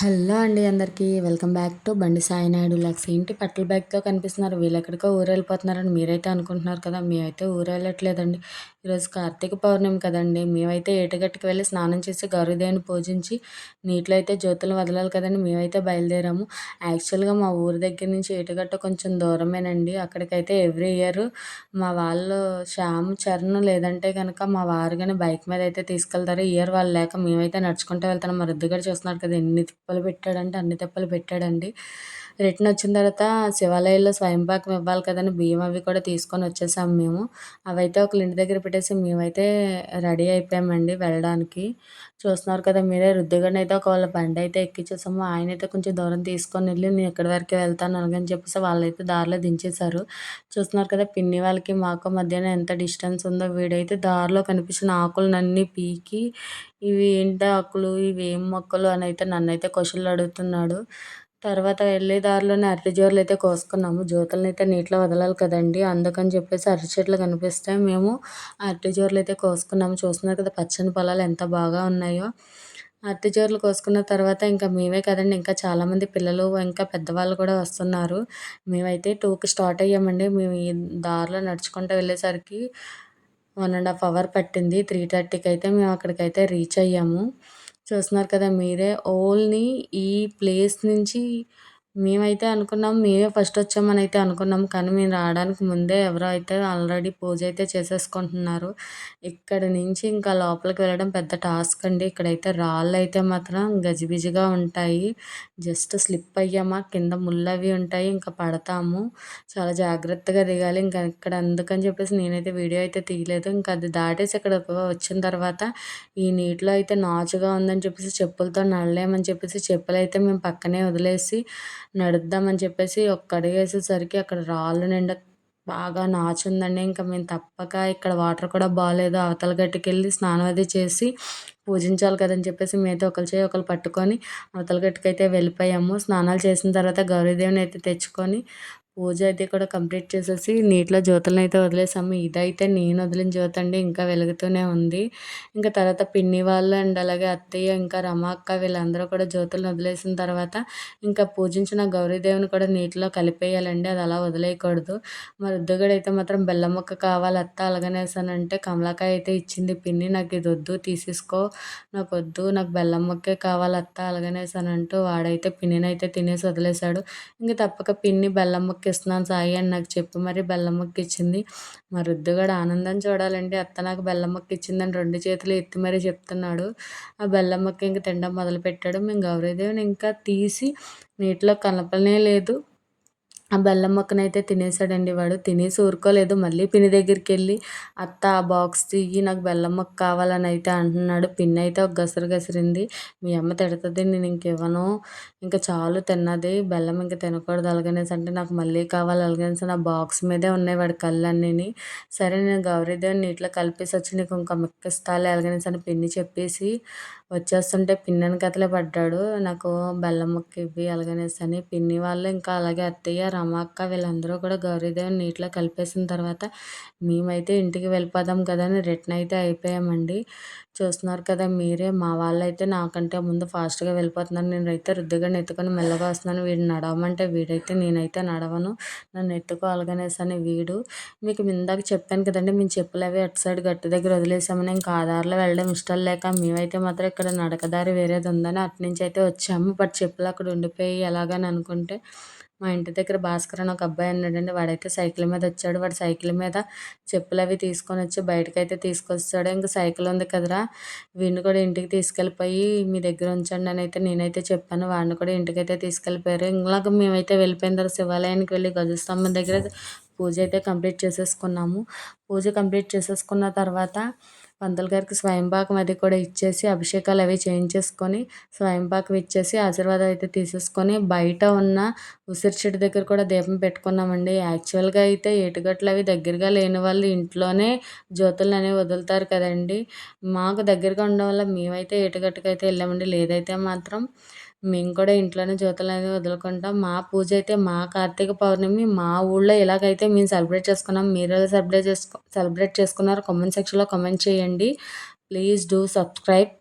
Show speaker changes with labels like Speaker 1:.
Speaker 1: Hello అండి అందరికీ. Welcome back to బండి సాయినాయుడు లక్స్. ఏంటి పట్టల బ్యాగ్తో కనిపిస్తున్నారు? వీళ్ళు ఎక్కడికో ఊరు వెళ్ళిపోతున్నారని మీరైతే అనుకుంటున్నారు కదా? మేమైతే ఊరు వెళ్ళట్లేదండి ఈరోజు కార్తీక పౌర్ణమి కదండి. మేమైతే ఏటగట్టుకు వెళ్ళి స్నానం చేసి గౌరీదేవిని పూజించి నీటిలో అయితే జ్యోతులు వదలాలి కదండి. మేమైతే బయలుదేరాము. యాక్చువల్గా మా ఊరి దగ్గర నుంచి ఏటగట్ట కొంచెం దూరమేనండి. అక్కడికైతే ఎవ్రీ ఇయర్ మా వాళ్ళు శ్యామ్ చరణ్ లేదంటే కనుక మా వారు కానీ బైక్ మీద అయితే తీసుకెళ్తారు. ఇయర్ వాళ్ళు లేక మేమైతే నడుచుకుంటూ వెళ్తాను మా రుద్దుగారు చూస్తున్నారు కదా ఎన్ని తిప్పలు పెట్టాడంటే అన్ని తిప్పలు పెట్టాడండి. రిటర్న్ వచ్చిన తర్వాత శివాలయంలో స్వయంపాకం ఇవ్వాలి కదని బియ్యం అవి కూడా తీసుకొని వచ్చేసాము మేము. అవైతే ఒకళ్ళ ఇంటి దగ్గర పెట్టేసి మేమైతే రెడీ అయిపోయామండి వెళ్ళడానికి. చూస్తున్నారు కదా మీరే రుద్దుగడిని అయితే ఒకవేళ బండి అయితే ఎక్కించేసాము ఆయన అయితే కొంచెం దూరం తీసుకొని వెళ్ళి నేను ఎక్కడి వరకే వెళ్తాను అనగని చెప్పేసి వాళ్ళైతే దారిలో దించేశారు. చూస్తున్నారు కదా పిన్ని వాళ్ళకి మాకు మధ్యన ఎంత డిస్టెన్స్ ఉందో వీడైతే దారిలో కనిపించిన ఆకులనన్నీ పీకి ఇవి ఏంటి ఆకులు? ఇవి ఏం మొక్కలు? అని అయితే నన్ను అయితే క్వశ్చన్లు అడుగుతున్నాడు. తర్వాత వెళ్ళే దారిలోనే అరటి జోరలు అయితే కోసుకున్నాము. జ్యోతులను అయితే నీటిలో వదలాలి కదండి. అందుకని చెప్పేసి అరటి చెట్లు కనిపిస్తే మేము అరటి జోరలు అయితే కోసుకున్నాము. చూస్తున్నారు కదా పచ్చని పొలాలు ఎంత బాగా ఉన్నాయో. అరటి జోరలు కోసుకున్న తర్వాత ఇంకా మేమే కదండి. ఇంకా చాలామంది పిల్లలు ఇంకా పెద్దవాళ్ళు కూడా వస్తున్నారు. మేమైతే టూకి స్టార్ట్ అయ్యామండి. మేము ఈ దారిలో నడుచుకుంటూ వెళ్ళేసరికి వన్ అండ్ హాఫ్ అవర్ పట్టింది. త్రీ థర్టీకి అయితే మేము అక్కడికైతే రీచ్ అయ్యాము. చూస్తున్నారు కదా మీరే. ఓన్లీ ఈ ప్లేస్ నుంచి మేమైతే అనుకున్నాం మేమే ఫస్ట్ వచ్చామని అయితే అనుకున్నాం. కానీ మేము రావడానికి ముందే ఎవరో అయితే ఆల్రెడీ పూజ అయితే చేసేసుకుంటున్నారు. ఇక్కడ నుంచి ఇంకా లోపలికి వెళ్ళడం పెద్ద టాస్క్ అండి. ఇక్కడైతే రాళ్ళు అయితే మాత్రం గజిబిజిగా ఉంటాయి. జస్ట్ స్లిప్ అయ్యామా కింద ముళ్ళు అవి ఉంటాయి ఇంకా పడతాము. చాలా జాగ్రత్తగా దిగాలి. ఇంకా ఇక్కడ అందుకని చెప్పేసి నేనైతే వీడియో అయితే తీయలేదు. ఇంకా అది దాటేసి ఇక్కడ వచ్చిన తర్వాత ఈ నీటిలో అయితే నాచుగా ఉందని చెప్పేసి చెప్పులతో నడలేమని చెప్పేసి చెప్పులు అయితే మేము పక్కనే వదిలేసి నడుద్దామని చెప్పేసి ఒక్క అడుగేసేసరికి అక్కడ రాళ్ళు నిండా బాగా నాచుందండి. ఇంకా మేము తప్పక ఇక్కడ వాటర్ కూడా బాగాలేదు అవతల గట్టుకెళ్ళి స్నానం అది చేసి పూజించాలి కదని చెప్పేసి మేమైతే ఒకరి చేయి ఒకరు పట్టుకొని అవతల గట్టుకైతే వెళ్ళిపోయాము. స్నానాలు చేసిన తర్వాత గౌరీదేవిని అయితే తెచ్చుకొని పూజ అయితే కూడా కంప్లీట్ చేసేసి నీటిలో జ్యోతులను అయితే వదిలేసాము. ఇదైతే నేను వదిలిన జ్యోతి అండి ఇంకా వెలుగుతూనే ఉంది. ఇంకా తర్వాత పిన్ని వాళ్ళు అండ్ అలాగే అత్తయ్య ఇంకా రమాక్క వీళ్ళందరూ కూడా జ్యోతులను వదిలేసిన తర్వాత ఇంకా పూజించిన గౌరీదేవిని కూడా నీటిలో కలిపేయాలండి అది అలా వదిలేయకూడదు. మరి రుద్దుగడు అయితే మాత్రం బెల్లం ముక్క కావాలి అత్త అలాగనేసానంటే కమలాకాయ అయితే ఇచ్చింది పిన్ని నాకు ఇది వద్దు తీసేసుకో నాకు వద్దు నాకు బెల్లం ముక్కే కావాలి అత్త అలగనేసానంటూ వాడైతే పిన్నినైతే తినేసి వదిలేశాడు. ఇంకా తప్పక పిన్ని బెల్లం ముక్క ఇస్తున్నాను సాయి అని నాకు చెప్పి మరి బెల్లం ముక్క ఇచ్చింది మా రుద్దుగాడు ఆనందం చూడాలండి అత్త నాకు బెల్లం ముక్క ఇచ్చిందని రెండు చేతులు ఎత్తి మరీ చెప్తున్నాడు. ఆ బెల్లం ముక్క ఇంక తినడం మొదలుపెట్టాడు. మేము గౌరీదేవిని ఇంకా తీసి నీటిలో కలపనే లేదు. ఆ బెల్లం మొక్కనైతే తినేసాడండి వాడు. తినేసి ఊరుకోలేదు. మళ్ళీ పిన్ని దగ్గరికి వెళ్ళి అత్త ఆ బాక్స్ తీయి నాకు బెల్లం మొక్క కావాలని అయితే అంటున్నాడు. పిన్ అయితే ఒక గసరు గసిరింది. మీ అమ్మ తిడుతుంది నేను ఇంకివ్వను ఇంకా చాలు తిన్నది బెల్లం ఇంకా తినకూడదు అలగనేసి అంటే నాకు మళ్ళీ కావాలి అలగనేసి నా బాక్స్ మీదే ఉన్నాయి వాడి కళ్ళన్నీ సరే నేను గౌరీదేవిని నీటిలో కలిపేసి వచ్చి నీకు ఇంకా మెక్కిస్తాలే అలగనేసి అని పిన్ని చెప్పేసి వచ్చేస్తుంటే పిన్నని కథలే పడ్డాడు. నాకు బెల్లం ముక్క ఇవ్వి అలగనేసి అని పిన్ని వాళ్ళు ఇంకా అలాగే అత్తయ్య రమక్క వీళ్ళందరూ కూడా గౌరీదేవిని నీటిలో కలిపేసిన తర్వాత మేమైతే ఇంటికి వెళ్ళిపోదాం కదా అని రిటర్న్ అయితే అయిపోయామండి. చూస్తున్నారు కదా మీరే మా వాళ్ళైతే నాకంటే ముందు ఫాస్ట్గా వెళ్ళిపోతున్నారు. నేనైతే రుద్దుగా ఎత్తుకొని మెల్లగా వస్తున్నాను. వీడు నడవమంటే వీడైతే నేనైతే నడవను. నన్ను ఎత్తుకో అని వీడు. మీకు ఇందాక చెప్పాను కదండి మేము చెప్పులు అవి అటు సైడ్ గట్టు దగ్గర వదిలేసామని ఇంకా ఆధార్లో వెళ్ళడం ఇష్టం లేక మేమైతే మాత్రం ఇక్కడ నడకదారి వేరేది ఉందని అటు నుంచి అయితే వచ్చాము. బట్ చెప్పులు అక్కడ ఉండిపోయి ఎలాగని అనుకుంటే మా ఇంటి దగ్గర భాస్కర్ అని ఒక అబ్బాయి ఉన్నాడండి. వాడైతే సైకిల్ మీద వచ్చాడు. వాడు సైకిల్ మీద చెప్పులు అవి తీసుకొని వచ్చి బయటకైతే తీసుకొచ్చాడు. ఇంకా సైకిల్ ఉంది కదరా వీడిని కూడా ఇంటికి తీసుకెళ్ళిపోయి మీ దగ్గర ఉంచండి అని అయితే నేనైతే చెప్పాను. వాడిని కూడా ఇంటికైతే తీసుకెళ్ళిపోయారు. ఇంకా మేమైతే వెళ్ళిపోయిన తర్వాత శివాలయానికి వెళ్ళి గజస్తంభం దగ్గర పూజ అయితే కంప్లీట్ చేసేసుకున్నాము. పూజ కంప్లీట్ చేసేసుకున్న తర్వాత పంతులు గారికి స్వయంపాకం అది కూడా ఇచ్చేసి అభిషేకాలు అవి చేయించేసుకొని స్వయంపాకం ఇచ్చేసి ఆశీర్వాదం అయితే తీసేసుకొని బయట ఉన్న ఉసిరి చెట్టు దగ్గర కూడా దీపం పెట్టుకున్నామండి. యాక్చువల్గా అయితే ఏటుగట్లు అవి దగ్గరగా లేని వాళ్ళు ఇంట్లోనే జ్యోతులు అనేవి వదులుతారు కదండి. మాకు దగ్గరగా ఉండడం వల్ల మేమైతే ఏటుగట్టుకైతే వెళ్ళామండి. లేదైతే మాత్రం మేము కూడా ఇంట్లోనే జ్యోతులు అనేది వదులుకుంటాం. మా పూజ అయితే మా కార్తీక పౌర్ణమి మా ఊళ్ళో ఎలాగైతే మేము సెలబ్రేట్ చేసుకున్నాం. మీరు ఎలా సెలబ్రేట్ చేసుకో సెలబ్రేట్ చేసుకున్నారు కామెంట్ సెక్షన్లో కామెంట్ చేయండి. Please do subscribe.